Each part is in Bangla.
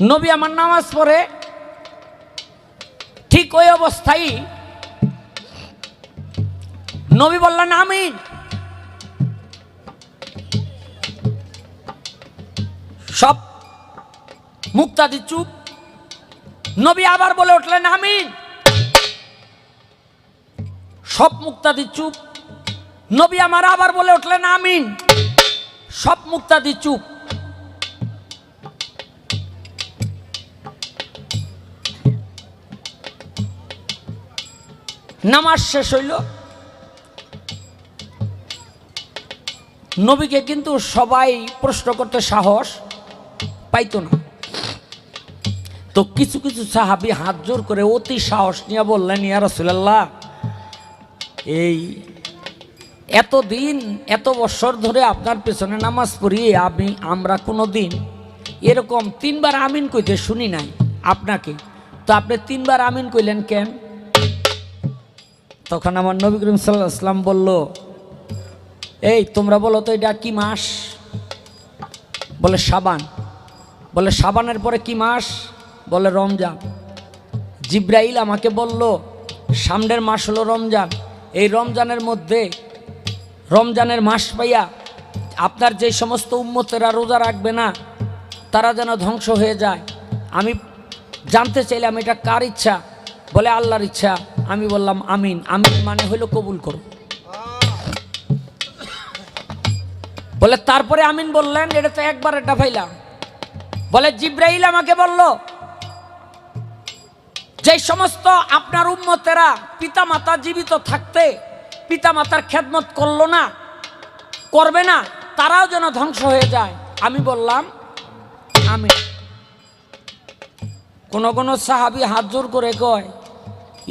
নবী আমার নামাজ পড়ে, ঠিক ওই অবস্থায় নবী বললেন, আমিন। সব মুক্তাদি চুপ। নবী আবার বলে উঠলেন, আমিন। সব মুক্তাদি চুপ। নবী আমার আবার বলে উঠলেন, আমিন। সব মুক্তাদি চুপ। নামাজ শেষ হইল। নবীকে কিন্তু সবাই প্রশ্ন করতে সাহস পাইতো না। তো কিছু কিছু সাহাবি হাত জোর করে অতি সাহস নিয়ে বললেন, ইয়া রসুলাল্লাহ, এই এতদিন, এত বছর ধরে আপনার পেছনে নামাজ পড়ি, আমি, আমরা কোনো দিন এরকম তিনবার আমিন কইতে শুনি নাই আপনাকে। তো আপনি তিনবার আমিন কইলেন কেন? তখন আমার নবী করিম সাল্লাহ আসলাম বলল, এই, তোমরা বলো তো এটা কি মাস? বলে সাবান বলে সাবানের পরে কি মাস? বলে, রমজান। জিব্রাইল আমাকে বলল, সামনের মাস হলো রমজান। এই রমজানের মধ্যে, রমজানের মাস পাইয়া আপনার যে সমস্ত উম্মতেরা রোজা রাখবে না, তারা যেন ধ্বংস হয়ে যায়। আমি জানতে চাইলাম এটা কার ইচ্ছা? বলে, আল্লাহর ইচ্ছা। আমি বললাম আমিন। আমিন মানে হইল কবুল করো। বলে, তারপরে আমিন বললেন, এটা তো একবার এটা ফাইলাম বলে, জিব্রাইল আমাকে বলল, যে সমস্ত আপনার উম্মতেরা পিতামাতা জীবিত থাকতে, পিতামাতার খেদমত করল না, করবে না, তারাও যেন ধ্বংস হয়ে যায়। আমি বললাম আমি কোন কোনো সাহাবি হাত জোর করে কয়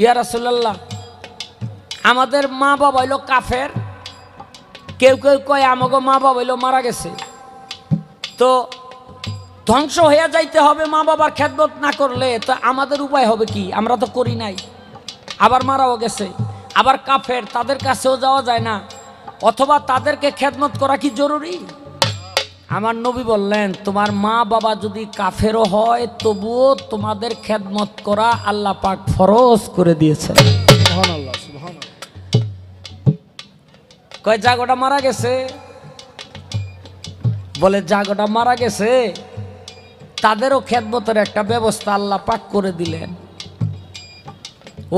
ইয়া রাসুল্লাহ আমাদের মা বাবা হইল কাফের। কেউ কেউ কয় আমাকে মা বাবা হইল মারা গেছে। তো ধ্বংস হয়ে যাইতে হবে মা বাবার খেদমত না করলে, তো আমাদের উপায় হবে কি? আমরা তো করি নাই। আবার মারাও গেছে। আবার কাফের, তাদের কাছেও যাওয়া যায় না। অথবা তাদেরকে খেদমত করা কি জরুরি? আমার নবী বললেন তোমার মা বাবা যদি কাফেরও হয় তবুও তোমাদের খেদমত করা আল্লাহ পাক ফরজ করে দিয়েছেন। সুবহানাল্লাহ কয় জাগোটা মারা গেছে? বলে জাগোটা মারা গেছে তাদেরও খেদমতের একটা ব্যবস্থা আল্লাহ পাক করে দিলেন।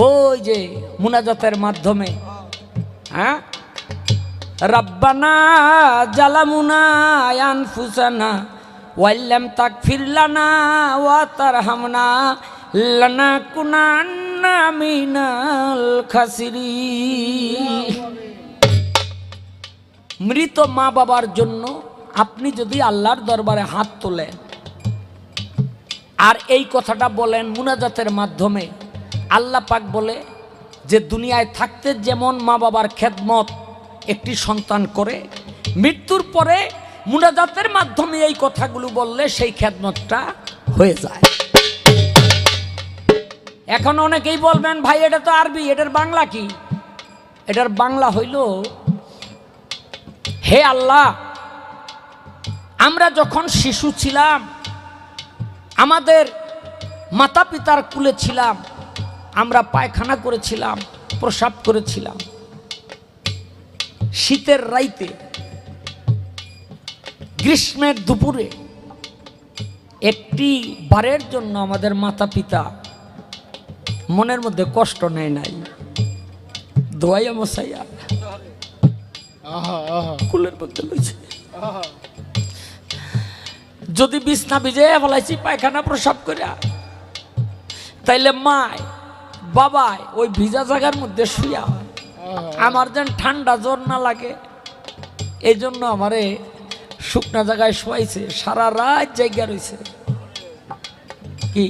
ওই যে মুনাজাতের মাধ্যমে হ্যাঁ? রব্বানা জালামুনা আনফুসানা ওয়াল্লাম তাকফির লানা ওয়া তারহামনা লানা কুনান্না মিনাল খাসিরিন। মৃত মা বাবার জন্য আপনি যদি আল্লাহর দরবারে হাত তোলেন, আর এই কথাটা বলেন মুনাজাতের মাধ্যমে, আল্লাহ পাক বলে যে দুনিয়ায় থাকতে যেমন মা বাবার খেদমত একটি সন্তান করে, মৃত্যুর পরে মুনাজাতের মাধ্যমে এই কথাগুলো বললে সেই খেদমতটা হয়ে যায়। এখন অনেকেই বলবেন, ভাই, এটা তো আরবি, এটার বাংলা কি? এটার বাংলা হইল, হে আল্লাহ, আমরা যখন শিশু ছিলাম, আমাদের মাতা পিতার কুলে ছিলাম, আমরা পায়খানা করেছিলাম, প্রসাব করেছিলাম। শীতের রাইতে, গ্রীষ্মের দুপুরে, একটি বারের জন্য আমাদের মাতা পিতা মনের মধ্যে কষ্ট নেয় নাই। দোয়াইয়া মশাইয়া। কুলের মধ্যে লইছে। যদি বিছনা ভিজে ফেলাইছি, পায়খানা প্রসাব করিয়া, তাইলে মায় বাবাই ওই ভিজা জায়গার মধ্যে শুয়া আমার যেন ঠান্ডা জ্বর না লাগে এই জন্য আমারে শুকনা জায়গায় শোয়াইছে সারা রাত জায়গা রয়েছে কি?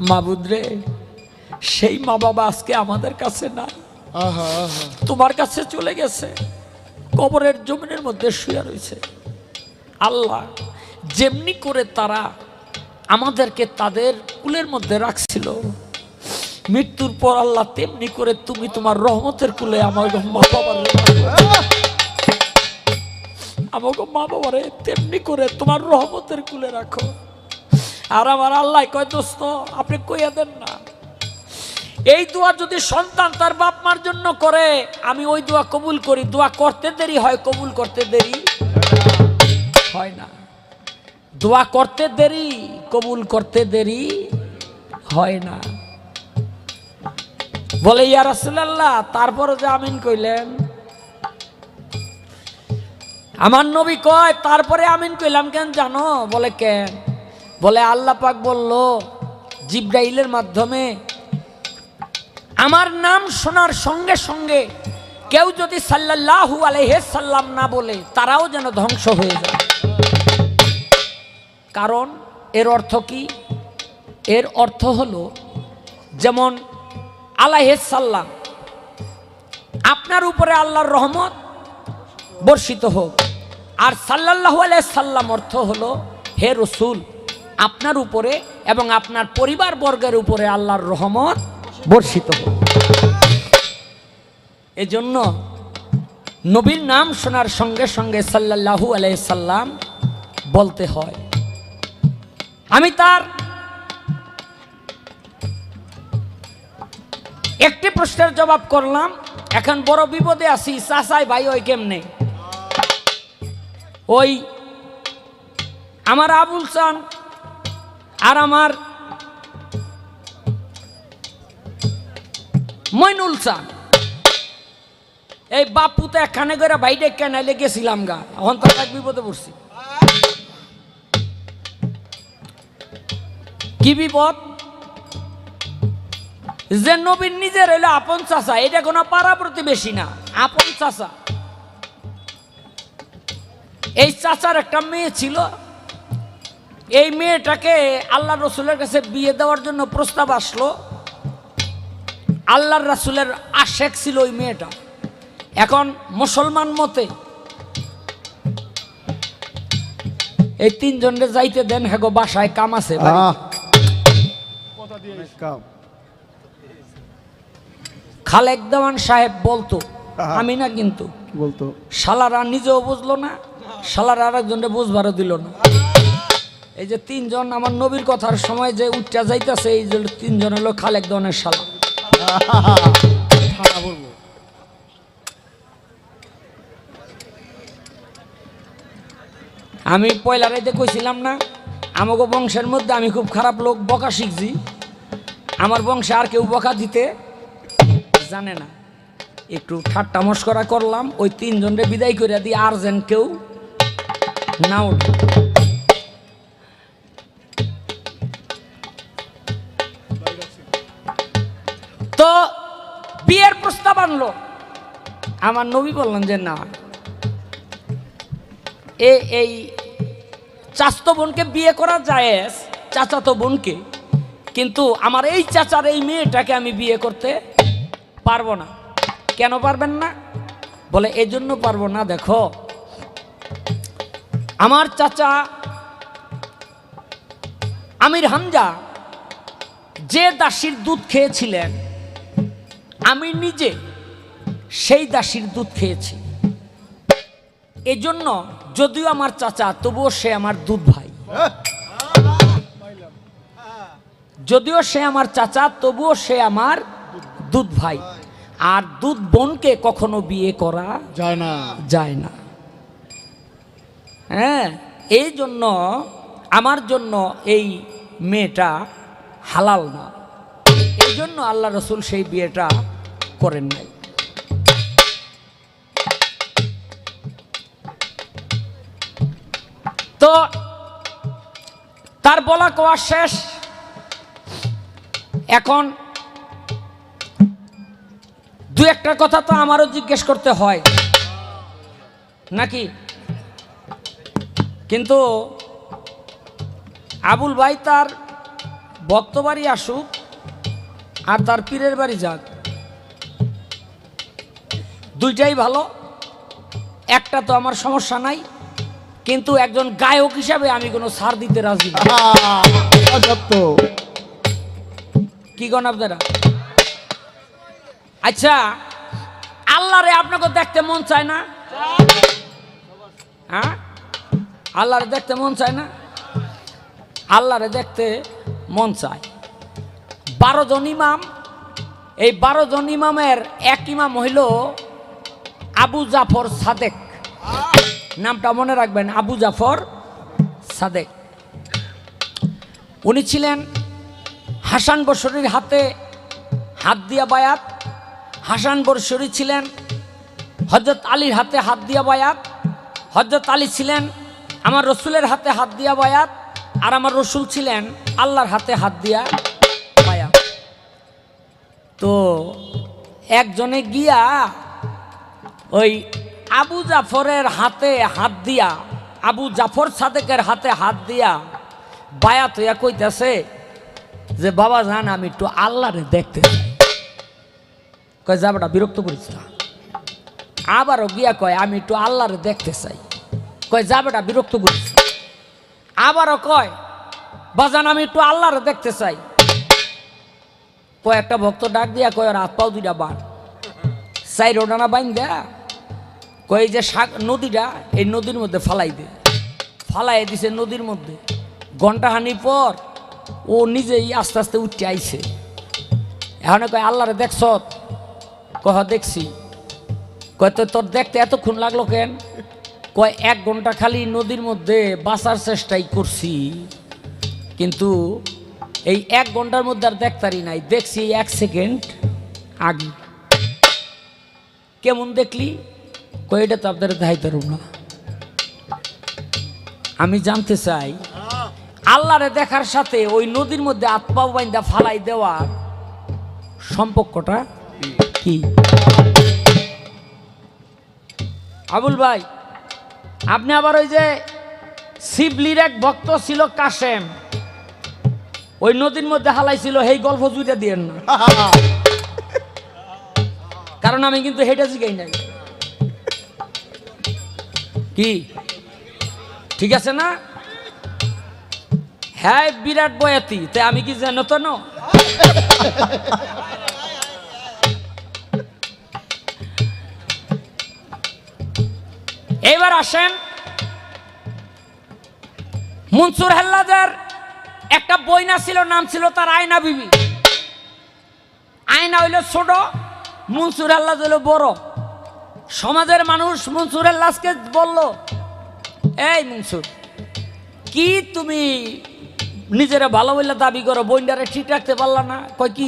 মাবুদরে সেই মা বাবা আজকে আমাদের কাছে না তোমার কাছে চলে গেছে কবরের জমিনের মধ্যে শুয়ে রয়েছে আল্লাহ যেমনি করে তারা আমাদেরকে তাদের কুলের মধ্যে রাখছিল মৃত্যুর পর আল্লাহ তেমনি করে তুমি তোমার রহমতের কুলে আমার মা বাবার আমাকে মা বাবারে তেমনি করে তোমার রহমতের কুলে রাখো। আর আমার আল্লাহ কয়, দোস্ত, আপনি কইয়া দেন না। এই দোয়া যদি সন্তান তার বাপ মার জন্য করে, আমি ওই দোয়া কবুল করি। দোয়া করতে দেরি হয়, কবুল করতে দেরি হয় না। দোয়া করতে দেরি, কবুল করতে দেরি হয় না। বলে, ইয়া রাসূলুল্লাহ তারপরে যে আমিন কইলেন। আমার নবী কয়, তারপরে আমিন কইলাম কেন জানো? বলে, কেন? বলে, আল্লাহ পাক বলল, জিব্রাইলের মাধ্যমে আমার নাম শোনার সঙ্গে সঙ্গে কেউ যদি আলাইহি সাল্লাম না বলে, তারাও যেন ধ্বংস হয়ে যায়। কারণ এর অর্থ কি? এর অর্থ হলো, যেমন সাল্লাম আপনার উপরে আল্লাহর রহমত বর্ষিত হোক। আর আলাইহি সাল্লাম অর্থ হলো, হে রসুল, আপনার উপরে এবং আপনার পরিবার বর্গের উপরে আল্লাহর রহমত বর্ষিত হোক। এজন্য নবীর নাম শোনার সঙ্গে সঙ্গে সাল্লাল্লাহু আলাইহি সাল্লাম বলতে হয়। আমি তার একটি প্রশ্নের জবাব করলাম, এখন বড় বিপদে আছি, চাচাই ভাই ওই কেমনে? ওই আমার আবুল চান আর আমার মইনুল চান এই বাপু তো একখানে করে বাইরে কেনাইলে গেছিলাম গা, এখন তো এক বিপদে পড়ছি। কি বিপদ? যে নবীন নিজের হইল আপন চাচা এটা কোনো পাড়া প্রতিবেশী না আপন চাচা। এই চাচার একটা মেয়ে ছিল। এই মেয়েটাকে আল্লাহ রসুলের কাছে বিয়ে দেওয়ার জন্য প্রস্তাব আসলো। আল্লাহর রাসুলের আশেক ছিল ওই মেয়েটা। এখন মুসলমান মতে এই তিনজনরে যাইতে দেন হ্যাগো বাসায় কাম আছে কথা দিয়ে কাম। খালেক দেওয়ান সাহেব বলতো আমি না কিন্তু। কি বলতো? শালারা নিজেও বুঝলো না শালারা আরেকজনকে বুঝবারও দিল না। এই যে তিনজন আমার নবীর কথার সময় যে উঠটা যাইতেছে এই যে তিনজন হলো খালেক দেওয়ানের শালা। আমি পয়লা রাইতে কইছিলাম না আমাকে বংশের মধ্যে আমি খুব খারাপ লোক বকা শিখছি। আমার বংশে আর কেউ বকা দিতে জানে না। একটু ঠাট্টা মস্করা করলাম, ওই তিনজনরে বিদায় করে দিয়ে আর যেন কেউ না তো বিয়ের প্রস্তাব আনলো। আমার নবী বললেন যে, না, এ এই চাচাতো বোনকে বিয়ে করা যায় চাচাতো বোনকে। কিন্তু আমার এই চাচার এই মেয়েটাকে আমি বিয়ে করতে পারব না। কেন পারবেন না? বলে এই জন্য পারব না, দেখো। আমার চাচা আমির হামজা যে দাসীর দুধ খেয়েছিলেন, আমি নিজে সেই দাসীর দুধ খেয়েছি। এজন্য যদিও আমার চাচা, তবুও সে আমার দুধ ভাই। যদিও সে আমার চাচা, তবুও সে আমার দুধ ভাই। আর দুধ বোনকে কখনো বিয়ে করা যায় না। যায় না। হ্যাঁ এই জন্য আমার জন্য এই মেয়েটা হালাল না। এই জন্য আল্লাহ রসুল সেই বিয়েটা করেন নাই। তো তার বলা কোয়া শেষ। এখন দু একটা কথা তো আমারও জিজ্ঞেস করতে হয়। নাকি? কিন্তু আবুল ভাই তার ভক্ত বাড়ি আসুক আর তার পীরের বাড়ি যাক। দুইটাই ভালো। একটা তো আমার সমস্যা নাই কিন্তু একজন গায়ক হিসাবে আমি কোনো ছাড় দিতে রাজি কি গণ আপনারা? আচ্ছা আল্লাহরে আপনাকে দেখতে মন চায় না? হ্যাঁ? আল্লাহরে দেখতে মন চায় না? আল্লাহরে দেখতে মন চায়। বারো জন ইমাম, এই বারো জন ইমামের এক ইমাম হইল আবু জাফর সাদেক। নামটা মনে রাখবেন, আবু জাফর সাদেক। উনি ছিলেন হাসান বসরির হাতে হাত দিয়া বায়াত হাসান বসরি ছিলেন হজরত আলীর হাতে হাত দিয়া বায়াত হজরত আলী ছিলেন আমার রসুলের হাতে হাত দিয়া বায়াত, আর আমার রসুল ছিলেন আল্লাহর হাতে হাত দিয়া বায়াত। তো একজনে গিয়া ওই আবু জাফরের হাতে হাত দিয়া, আবু জাফর সাদেকের হাতে হাত দিয়া বায়াত হইয়া কইতাছে যে, বাবা জান, আমি একটু আল্লাহরে দেখতে কয় যাবটা বিরক্ত করিস না। আবারও গিয়া কয়, আমি একটু আল্লাহরে দেখতে চাই। কয় যাবেটা বিরক্ত করিস। আবারও কয়, বাজান, আমি একটু আল্লাহরে দেখতে চাই। কয়েকটা ভক্ত ডাক দিয়া কয়, ওর হাত পাও দুইটা বান চাই রোডানা বাইন দেয়া কয় যে শাক নদীটা, এই নদীর মধ্যে ফালাই দে। ফালাই দিছে নদীর মধ্যে। ঘন্টাহানি পর ও নিজেই আস্তে আস্তে উঠতে আইছে। এখন কয়, আল্লাহরে দেখছ? কহ, দেখছি। কয় তোর দেখতে এতক্ষণ লাগল কেন? কয়, এক ঘণ্টা খালি নদীর মধ্যে বাঁচার চেষ্টাই করছি। কিন্তু এই এক ঘণ্টার মধ্যে আর দেখতারি নাই। দেখছি এক সেকেন্ড আগে। কেমন দেখলি? কয়, এটা তো আপনার দেখাইতে পারব না। আমি জানতে চাই, আল্লাহরে দেখার সাথে ওই নদীর মধ্যে আত্মা বাইন্দা ফালাই দেওয়ার সম্পর্কটা কি? আবুল ভাই, আপনি আবার ওই যে শিবলির এক ভক্ত ছিল কাশেম। ওই নদীর মধ্যে হালাইছিল সেই গল্প জুইটা দিয়ে না। কারণ আমি কিন্তু হেঁটে জিগাই নাই। কি? ঠিক আছে না? হ্যাঁ বিরাট বয়াতি। তাই আমি কি জানো তো না? এবার আসেন মনসুর হেল্লাদের একটা বইনা ছিল, নাম ছিল তার আয়না বিবি। আয়না হইল ছোট, মনসুর হেল্লাদ হইল বড়। সমাজের মানুষ মনসুর হেল্লাসকে বলল, এই মনসুর, কি তুমি নিজেরা ভালো বললে দাবি করো? বইনটারে ঠিক রাখতে পারলা না? কয়, কি?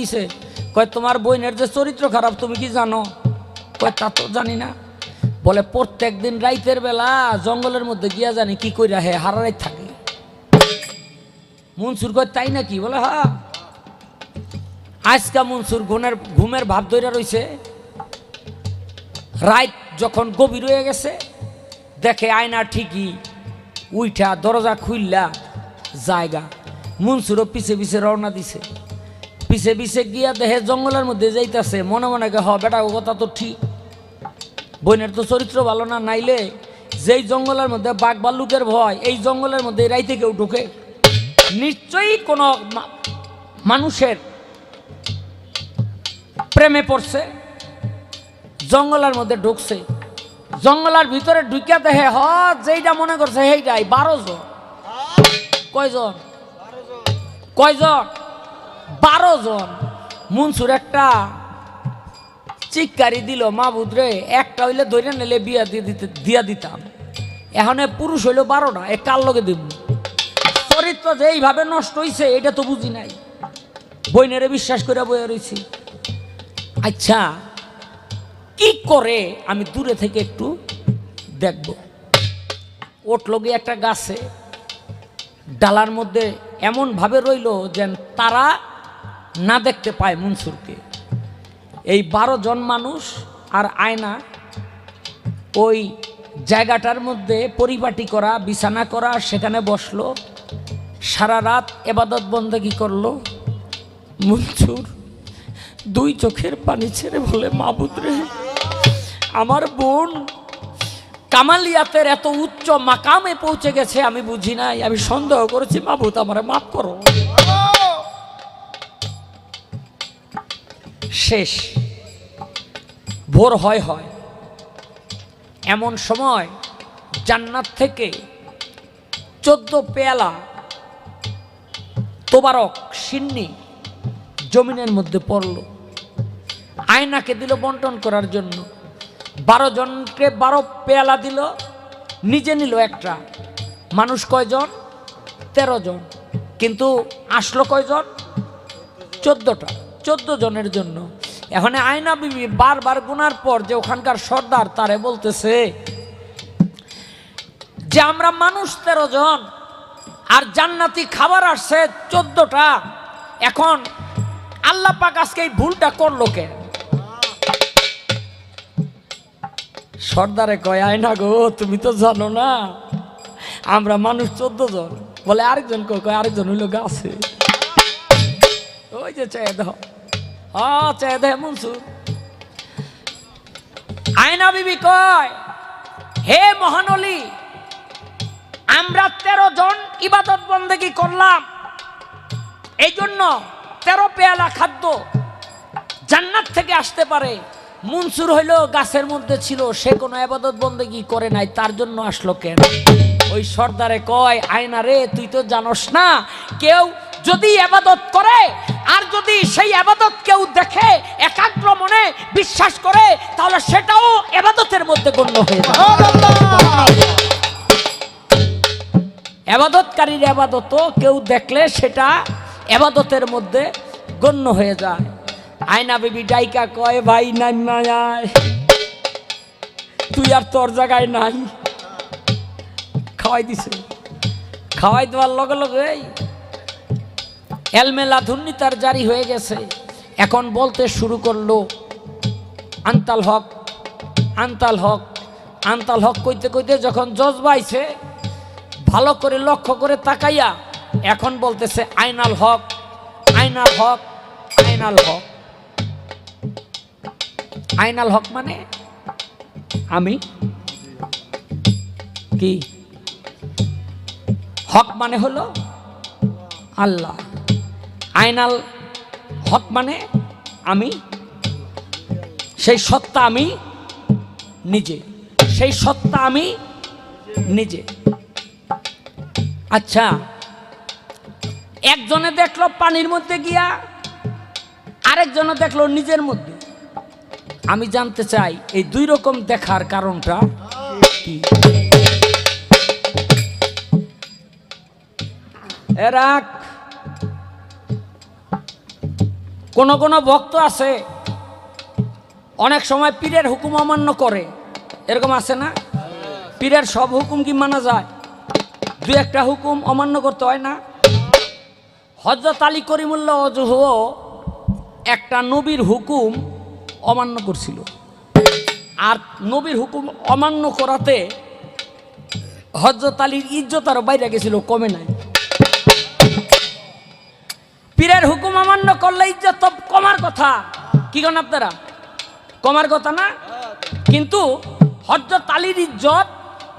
কয়, তোমার বইনের যে চরিত্র খারাপ, তুমি কি জানো? কয়, তা তো জানি না। বলে, প্রত্যেক দিন রাইতের বেলা জঙ্গলের মধ্যে গিয়া জানি কি কইরা হে হারারাই থাকে। মনসুর কয়, তাই নাকি? বলে হা আজকা মনসুর ঘুমের ঘুমের ভাব ধরে রইছে। রাত যখন গভীর হয়ে গেছে, দেখে আয়না ঠিকই উইঠা দরজা খুললা জায়গা। মনসুরও পিছে পিছে রওনা দিছে। পিছে পিছে গিয়া দেখে জঙ্গলের মধ্যে যাইতাছে। মনে মনে গে হ, বেটা, ও কথা তো ঠিক। বইনের তো চরিত্র ভালো না নাইলে যেই জঙ্গলের মধ্যে বাঘ ভাল্লুকের ভয় এই জঙ্গলের মধ্যে রাইতে কেউ ঢুকে নিশ্চয়ই কোনো মানুষের প্রেমে পড়ছে জঙ্গলের মধ্যে ঢুকছে জঙ্গলের ভিতরে ঢুকিয়া দেহে হ যেইটা মনে করছে সেইটাই বারো জন। কয়জন? কয়জন? বারো জন। মনসুর একটা চিৎকারি দিল মাহবুদ রে একটা হইলে ধরে নিলে বিয়া দিয়ে দিতে, দিয়া দিতাম। এখন পুরুষ হইল বারোটা, এ কার লগে দিব? চরিত্র যে এইভাবে নষ্ট হইছে, এটা তো বুঝি নাই। বইনেরে বিশ্বাস করে বয়ে রয়েছি আচ্ছা কি করে আমি দূরে থেকে একটু দেখব? উঠল গিয়ে একটা গাছে ডালার মধ্যে এমনভাবে রইল যেন তারা না দেখতে পায় মনসুরকে। এই বারো জন মানুষ আর আয়না ওই জায়গাটার মধ্যে পরিপাটি করা, বিছানা করা, সেখানে বসল। সারা রাত এবাদত বন্দেগি করল। মনসুর দুই চোখের পানি ছেড়ে বলে, মাবুদ রে, আমার বোন কামালিয়াতের এত উচ্চ মাকামে পৌঁছে গেছে, আমি বুঝি নাই। আমি সন্দেহ করেছি, মাবুদ আমার মাফ করো। শেষ। ভোর হয় হয়। এমন সময় জান্নাত থেকে চোদ্দ পেয়ালা তোবারক সিন্নি জমিনের মধ্যে পড়ল। আয়নাকে দিল বন্টন করার জন্য। বারো জনকে বারো পেয়ালা দিল। নিজে নিল একটা। মানুষ কয়জন? তেরো জন। কিন্তু আসলো কয়জন? চোদ্দটা। চোদ্দ জনের জন্য। এখন আয়না বিবি বারবার গুনার পর যে ওখানকার সর্দার তারে বলতেছে যে আমরা মানুষ তেরো জন আর জান্নাতি খাবার আসছে চোদ্দটা। এখন আল্লাহ পাক আজকে এই ভুলটা করল কেন সর্দারে কয় আয়না গো, তুমি তো জানো না, আমরা মানুষ চোদ্দ জন। বলে আরেকজন কয় আরেকজন হইল গাছে। ওই যে চেয়ে দেহ আয়না বিবি কয়, হে মহানলী, আমরা তেরো জন ইবাদত বন্দেগি করলাম। এই জন্য তেরো পেয়ালা খাদ্য জান্নাত থেকে আসতে পারে। মনসুর হইল, গাছের মধ্যে ছিল, সে কোনো আবাদত বন্দেগি করে নাই, তার জন্য আসলো কেন? ওই সর্দারে কয়, আয়না রে, তুই তো জানোস না, কেউ যদি আবাদত করে, আর যদি সেই আবাদত কেউ দেখে, একাগ্র মনে বিশ্বাস করে, তাহলে সেটাও আবাদতের মধ্যে গণ্য হয়ে আবাদতকারীর আবাদত কেউ দেখলে সেটা আবাদতের মধ্যে গণ্য হয়ে যায়। আয়না বেবি ডাইকা কয়, ভাই, নাই তুই আর তোর জায়গায় নাই। খাওয়াই দিছে। খাওয়াই দেওয়ার লগে লগে এলমেলা ধুর্নিতার জারি হয়ে গেছে। এখন বলতে শুরু করল, আন্তাল হক আন্তাল হক আন্তাল হক কইতে কইতে যখন জজবাইছে ভালো করে লক্ষ্য করে তাকাইয়া এখন বলতেছে, আইনাল হক আইনাল হক আইনাল হক। আইনাল হক মানে আমি? কি? হক মানে হলো আল্লাহ। আইনাল হক মানে আমি, সেই সত্তা আমি নিজে, সেই সত্তা আমি নিজে। আচ্ছা একজনে দেখল পানির মধ্যে গিয়া, আরেকজনে দেখল নিজের মধ্যে। আমি জানতে চাই, এই দুই রকম দেখার কারণটা কি? এরা কোন কোন ভক্ত আছে, অনেক সময় পীরের হুকুম অমান্য করে। এরকম আছে না? পীরের সব হুকুম কি মানা যায়? দু একটা হুকুম অমান্য করতে হয় না? হজরত আলী করিমুল্লাহ অজুহ একটা নবীর হুকুম অমান্য করছিল। আর নবীর হুকুম অমান্য করাতে হজরত আলীর ইজ্জত আরও বাইরে গেছিল, কমে নাই। অমান্য করলে ইজ্জত কমার কথা। কি কন আপনারা? কমার কথা না? কিন্তু হজরত আলীর ইজ্জত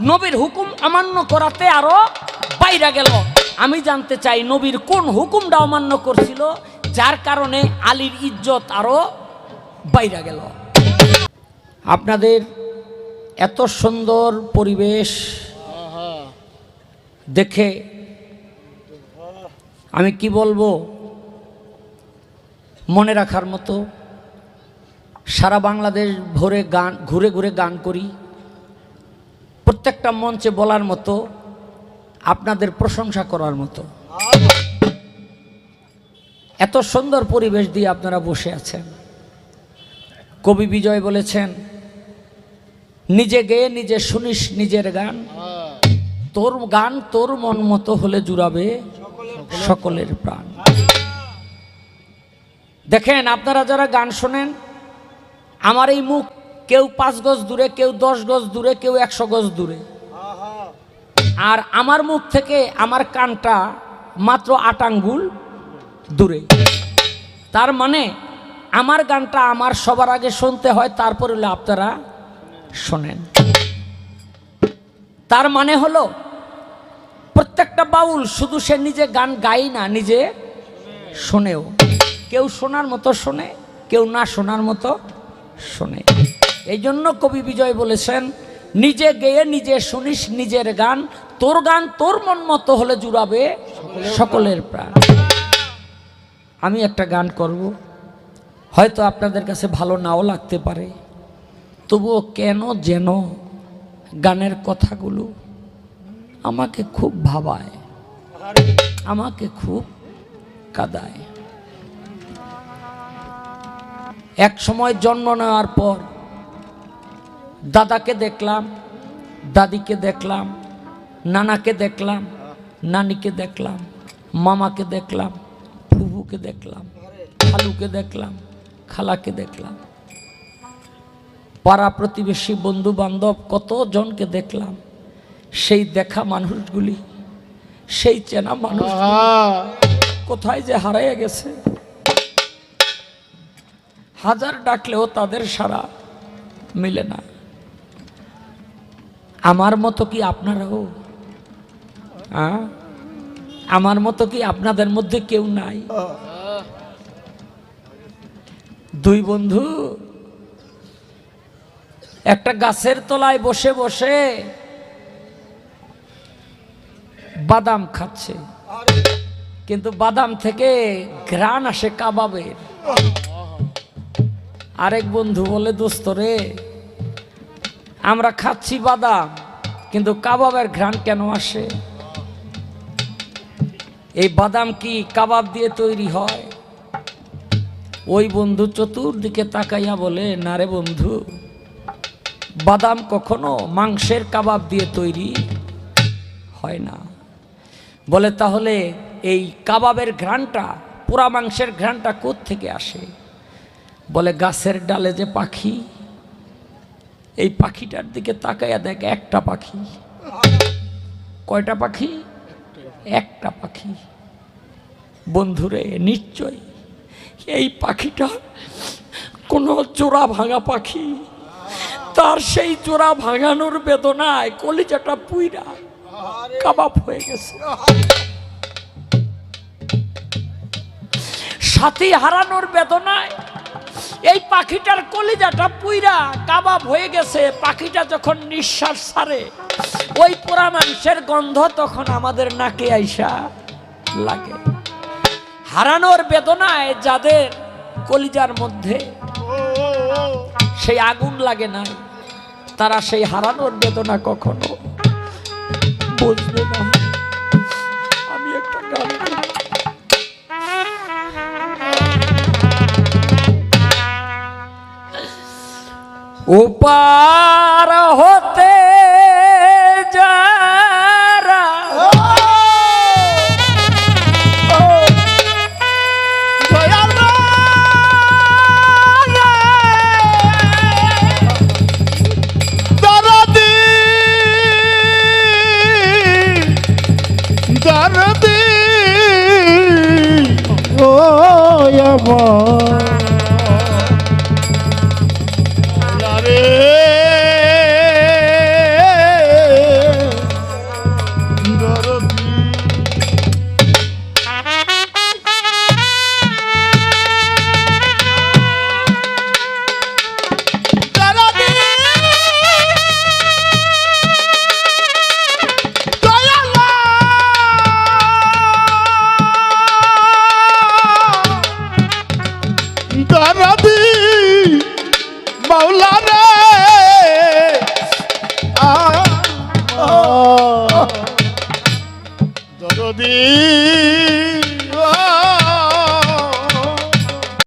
নবীর হুকুম অমান্য করাতে আরও বাইরা গেল। আমি জানতে চাই নবীর কোন হুকুমটা অমান্য করছিল, যার কারণে আলীর ইজ্জত আরও বাইরা গেল। আপনাদের এত সুন্দর পরিবেশ দেখে আমি কি বলব? মনে রাখার মতো সারা বাংলাদেশ ভরে গান, ঘুরে ঘুরে গান করি। প্রত্যেকটা মঞ্চে বলার মতো, আপনাদের প্রশংসা করার মতো। এত সুন্দর পরিবেশ দিয়ে আপনারা বসে আছেন। কবি বিজয় বলেছেন, নিজে গেয়ে নিজে শুনিস নিজের গান। তোর গান তোর মন মতো হলে জুড়াবে সকলের প্রাণ। দেখেন, আপনারা যারা গান শোনেন, আমার এই মুখ কেউ পাঁচ গজ দূরে, কেউ দশ গজ দূরে, কেউ একশো গজ দূরে। আর আমার মুখ থেকে আমার কানটা মাত্র আট আঙ্গুল দূরে। তার মানে আমার গানটা আমার সবার আগে শুনতে হয়, তারপর হলে আপনারা শোনেন। তার মানে হলো, প্রত্যেকটা বাউল শুধু সে নিজে গান গাই না, নিজে শোনেও। কেউ শোনার মতো শোনে, কেউ না শোনার মতো শোনে। এই জন্য কবি বিজয় বলেছেন, নিজে গেয়ে নিজে শুনিস নিজের গান, তোর গান তোর মন মতো হলে জুড়াবে সকলের প্রাণ। আমি একটা গান করব, হয়তো আপনাদের কাছে ভালো নাও লাগতে পারে। তবুও কেন যেন গানের কথাগুলো আমাকে খুব ভাবায়, আমাকে খুব কাদায়। এক সময় জন্ম নেওয়ার পর দাদাকে দেখলাম দাদিকে দেখলাম নানাকে দেখলাম নানিকে দেখলাম মামাকে দেখলাম ফুবুকে দেখলাম খালুকে দেখলাম খালাকে দেখলাম। পাড়া প্রতিবেশী বন্ধু বান্ধব কতজনকে দেখলাম সেই দেখা মানুষগুলি সেই চেনা মানুষ কোথায় যে হারাইয়া গেছে। হাজার ডাকলেও তাদের সারা মিলে না। আমার মতো কি আপনারাও? আমার মতো কি আপনাদের মধ্যে কেউ নাই? দুই বন্ধু, একটা গাছের তলায় বসে বসে বাদাম খাচ্ছে। কিন্তু বাদাম থেকে ঘ্রাণ আসে কাবাবের। আরেক বন্ধু বলে দোস্ত রে, আমরা খাচ্ছি বাদাম, কিন্তু কাবাবের ঘ্রাণ কেন আসে? এই বাদাম কি কাবাব দিয়ে তৈরি হয়? ওই বন্ধু চতুর্দিকে তাকাইয়া বলে, না রে বন্ধু, বাদাম কখনো মাংসের কাবাব দিয়ে তৈরি হয় না। বলে, তাহলে এই কাবাবের ঘ্রাণটা, পোড়া মাংসের ঘ্রাণটা থেকে আসে? বলে, গাছের ডালে যে পাখি, এই পাখিটার দিকে তাকাইয়া দেখ, একটা পাখি। কয়টা পাখি? একটা পাখি। বন্ধুরে নিশ্চয় এই পাখিটা কোনো চোরা ভাঙা পাখি। তার সেই চোরা ভাঙানোর বেদনায় কলিজাটা পুইরা কাবাব হয়ে গেছে। সাথী হারানোর বেদনায় এই পাখিটার কলিজাটা পুইরা কাবাব হয়ে গেছে, পাখিটা যখন নিঃশ্বাস ছাড়ে, ওই পোড়া মাংসের গন্ধ তখন আমাদের নাকে আইসা লাগে। হারানোর বেদনায় যাদের কলিজার মধ্যে সেই আগুন লাগে না তারা সেই হারানোর বেদনা কখনো বুঝবে না। ওপার